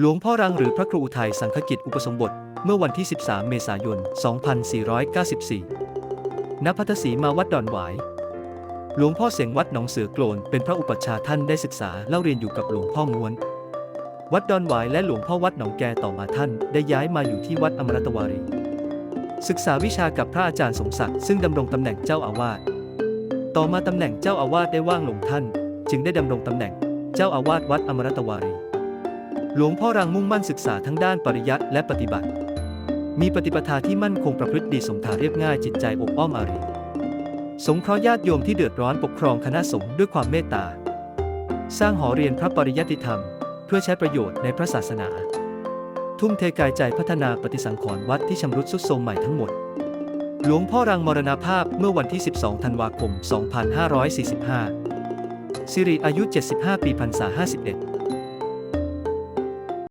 หลวงพ่อรังหรือพระครูอุทัยสังฆกิจอุปสมบท เมื่อวันที่ 13 เมษายน 2494 ณ พัทสีมาวัดดอนหวาย หลวงพ่อเสียงวัดหนองเสือโกลนเป็นพระอุปัชฌาย์ท่านได้ศึกษาเล่าเรียนอยู่กับหลวงพ่อม้วน วัดดอนหวายและหลวงพ่อวัดหนองแกต่อมาท่านได้ย้ายมาอยู่ที่วัดอมรตวารี ศึกษาวิชากับพระอาจารย์สมศักดิ์ซึ่งดำรงตำแหน่งเจ้าอาวาส ต่อมาตำแหน่งเจ้าอาวาสได้ว่างลงท่าน จึงได้ดำรงตำแหน่งเจ้าอาวาสวัดอมรตวารี หลวงพ่อรังมุ่งมั่นศึกษาทั้งด้านปริยัติและปฏิบัติ มีปฏิปทาที่มั่นคงประพฤติดีสมถาเรียบง่ายจิตใจอบอ้อมอารีสงเคราะห์ญาติโยมที่เดือดร้อนปกครองคณะสงฆ์ด้วยความเมตตา สร้างหอเรียนพระปริยัติธรรม เพื่อใช้ประโยชน์ในพระศาสนา ทุ่มเทกายใจพัฒนาปฏิสังขรณ์วัดที่ชำรุดทรุดโทรมใหม่ทั้งหมด หลวงพ่อรังมรณภาพเมื่อวันที่ 12 ธันวาคม 2545 สิริอายุ 75 ปีพรรษา51